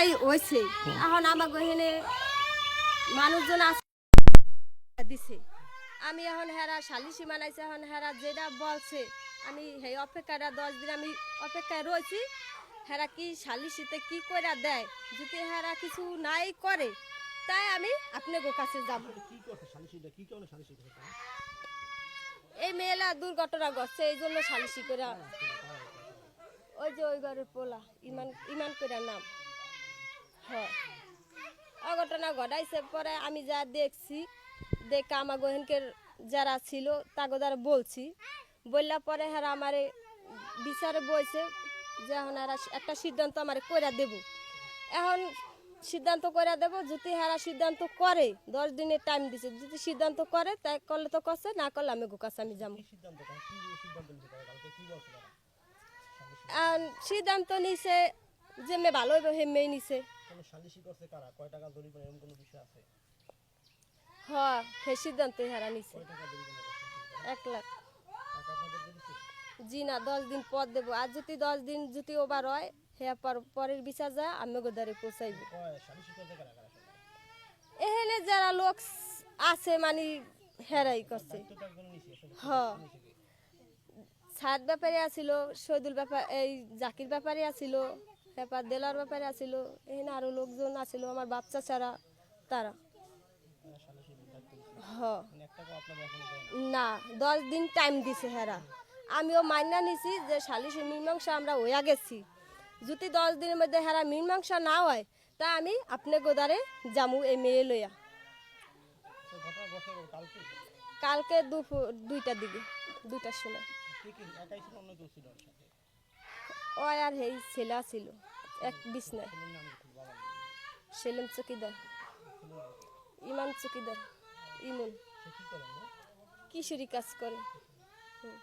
এটাই হয়েছে। এখন আমাকে এখানে মানুষজন দিছে। আমি এখন হেরা সালিশি মানাইছে, এখন হেরা যেটা বলছে, আমি সেই অপেক্ষাটা দশ দিন আমি অপেক্ষায় রয়েছি। হেরা কি সালিশিতে কি করে দেয়? যদি হেরা কিছু নাই করে, তাই আমি আপনাদের কাছে যাব? এই মেয়েলা দুর্ঘটনা ঘটছে, এই জন্য সালিশি করে ওই যে ওই ঘরের পোলা, ইমান ইমান করে নাম। ঘটাইছে পরে আমি যা দেখছি দেখে আমার গহেনকের যারা ছিল তাকে দ্বারা বলছি। বললা পরে হ্যাঁ আমারে বিচারে বইছে যে এখন এরা একটা সিদ্ধান্ত আমার কইরা দেব। এখন সিদ্ধান্ত করে দেব যদি হারা সিদ্ধান্ত করে দশ দিনের টাইম দিছে যদি সিদ্ধান্ত করে তাই করলে তো করছে না করলে আমি গোকাছে আমি যাব। সিদ্ধান্ত নিছে যে মেয়ে ভালো হইবে হে মেয়ে নিছে। কোনো সালিশি করছে কারা? কয় টাকা জরিমানা এরকম কোনো বিষয় আছে? হ হে সিদ্ধান্ত হারা নিছে। কয় টাকা জরিমানা করছে এক লাখ। টাকা আপনাদের দিচ্ছে জি না দশ দিন পর দেবো। আর যদি দশ দিন যদি ওভার হয় হে পর- পরের বিচার যায় আমি গোদারে পৌঁছাইব? এখানে যারা লোক আছে মানে হেরাই করছে। তো তো একজন নিছে আসলে হ সাত ব্যাপারে আছিল শহীদুল ব্যাপার এই জাকির ব্যাপারে আছিল ব্যাপার, দেলার ব্যাপারে আছিল এখানে আরও লোকজন আছিল আমার বাচ্চা ছাড়া তারা। হ। না, দশ দিন টাইম দিছে হেরা। আমিও মান্না নিছি যে সালিশি মীমাংসা আমরা হইয়া গেছি। যদি দশ দিনের মধ্যে হেরা মীমাংসা না হয়, তা আমি আপনি গোদারে জামু এই মেয়ে লইয়া। কালকে দুপুর, দুইটার দিকে, দুইটার সময়। ও আর হেই ছেলে ছিল এক বিছনায়। সেলিম চকিদার ইমান চকিদার, ইমন। কিশোরী কাজ করে। হুম।